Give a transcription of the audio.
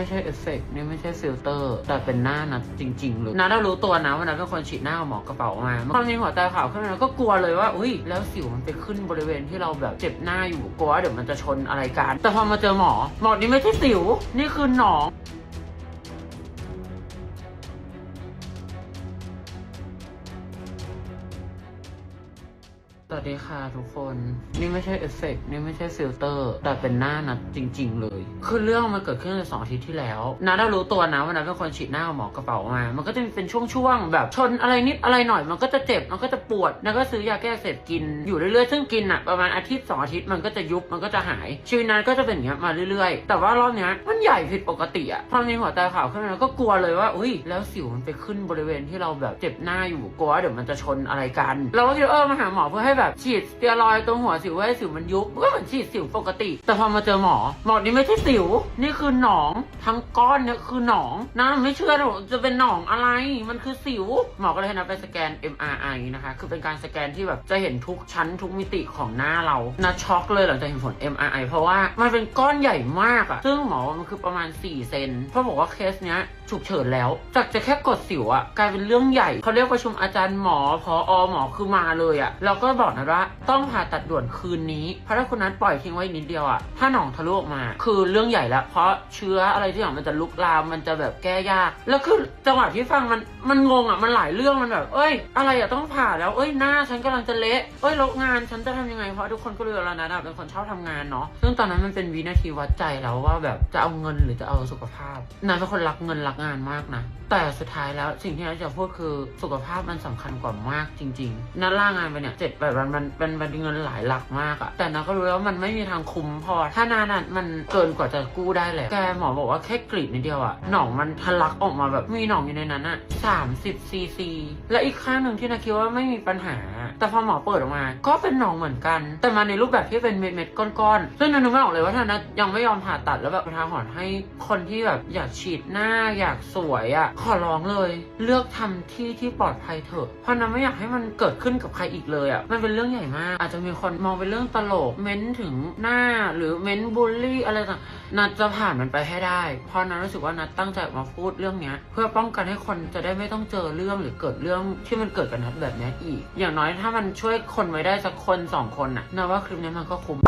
ไม่ใช่เอฟเฟกต์นี่ไม่ใช่ฟิลเตอร์ แต่เป็นหน้านัดจริงๆเลยนัดได้รู้ตัวนะว่านัดเป็นคนฉีดหน้ากับหมอกระเป๋ามาความจริงหัวตาขาวขึ้นมาก็กลัวเลยว่าอุ้ยแล้วสิวมันไปขึ้นบริเวณที่เราแบบเจ็บหน้าอยู่กลัวว่าเดี๋ยวมันจะชนอะไรกัน แต่พอมาเจอหมอหมอนี่ไม่ใช่สิว นี่คือหนอง สวัสดีค่ะทุกคน นี่ไม่ใช่เอฟเฟกต์นี่ไม่ใช่ฟิลเตอร์ แต่เป็นหน้านัดจริง ๆ เลย คือเรื่องมันเกิดขึ้นในสองอาทิตย์ที่แล้วนัดรู้ตัวนะว่านัดเป็นคนฉีดหน้าหมอกระเป๋ามา มันก็จะเป็นช่วงๆแบบชนอะไรนิดอะไรหน่อย มันก็จะเจ็บ มันก็จะปวดนัดก็ซื้อยาแก้เสพกินอยู่เรื่อยๆ ซึ่งกินอะประมาณอาทิตย์สองอาทิตย์มันก็จะยุบ มันก็จะหาย ชีวิตนั้นก็จะเป็นอย่างเงี้ยมาเรื่อยๆ แต่ว่ารอบเนี้ยมันใหญ่ผิดปกติอะความจริงหัวใจขาวขึ้นมาก็กลัวเลยว่า อุ้ย แล้วสิวมันไปขึ้นบริเวณที่เราแบบเจ็บหน้าอยู่ กลัวเดี๋ยวมันจะชนอะไรกัน เราก็คิดเออมาหาหมอเพื่อให้แบบฉีดสเตียรอยด์ตรงหัวสิวให้สิวมันยุบก็เหมือนฉีดสิวปกติ แต่พอมาเจอหมอ หมอนี่ไม่ใช่สิว นี่คือหนองทั้งก้อนเนี่ยคือหนองนะไม่เชื่อหรอกจะเป็นหนองอะไรมันคือสิว หมอก็เลยให้นัดไปสแกน MRI นะคะคือเป็นการสแกนที่แบบจะเห็นทุกชั้นทุกมิติของหน้าเรานะช็อกเลยหลังจากเห็นผล MRI เพราะว่ามันเป็นก้อนใหญ่มากอะซึ่งหมอมันคือประมาณ 4 เซนเพราะบอกว่าเคสเนี้ยฉุกเฉินแล้ว จากจะแค่กดสิวอะกลายเป็นเรื่องใหญ่เขาเรียกประชุมอาจารย์หมอพออหมอคือมาเลยอะแล้วก็บอกนะว่าต้องผ่าตัดด่วนคืนนี้ เพราะถ้าคุณนัดปล่อยทิ้งไว้นิดเดียวอะถ้าหนองทะลุออกมา คือเรื่องใหญ่แล้วเพราะเชื้ออะไรที่อย่างมันจะลุกลามมันจะแบบแก้ยาก แล้วคือจังหวะที่ฟังมันมันงงอะมันหลายเรื่องมันแบบเอ้ย อะไรอะต้องผ่าแล้วเอ้ยหน้าฉันกำลังจะเละเอ้ยแล้วงานฉันจะทำยังไงเพราะทุกคนก็รู้แล้วนะนะเป็นคนชอบทำงานเนาะซึ่งตอนนั้นมันเป็นวินาทีวัดใจแล้วว่าแบบจะเอาเงินหรือจะเอาสุขภาพนายเป็นคนรักเงินรักงานมากนะแต่สุดท้ายแล้วสิ่งที่นัทจะพูดคือสุขภาพมันสำคัญกว่ามากจริงๆนัทล่างานไปเนี่ยเจ็ดแปดันมันเป็นเงินหลายหลักมากอะแต่นัทก็รู้แล้ววามันไม่มีทางคุ้มพอ ถ้านานนั้นมันเกินกว่าจะกู้ได้แล้วแกหมอบอกว่าแค่กรีดนิดเดียวอะหนองมันทะลักออกมาแบบมีหนองอยู่ในนั้นอะสามสิบซีซีและอีกข้างหนึ่งที่นัทคิดว่าไม่มีปัญหา แต่พอหมอเปิดออกมา ก็เป็นหนองเหมือนกัน แต่มาในรูปแบบที่เป็นเม็ดๆก้อนๆซึ่งนัทนึกไม่ออกเลยว่าถ้านัทยังไม่ยอมผ่าตัดแล้วแบบทางหอนให้คนที่แบบอยากฉีดหน้าอยากสวยอะขอร้องเลย เลือกทำที่ที่ปลอดภัยเถอะเพราะนัทไม่อยากให้มันเกิดขึ้นกับใครอีกเลยอะมันเป็นเรื่องใหญ่มาก อาจจะมีคนมองเป็นเรื่องตลก เม้นถึงหน้าหรือเม้นบูลลี่อะไรต่างนัดจะผ่านมันไปให้ได้ เพราะนัดรู้สึกว่านัดตั้งใจมาพูดเรื่องเนี้ยเพื่อป้องกันให้คนจะได้ไม่ต้องเจอเรื่องหรือเกิดเรื่องที่มันเกิดกับนัดแบบนี้อีก อย่างน้อยถ้ามันช่วยคนไว้ได้สักคนสองคนน่ะนัดว่าคลิปนี้มันก็คุ้ม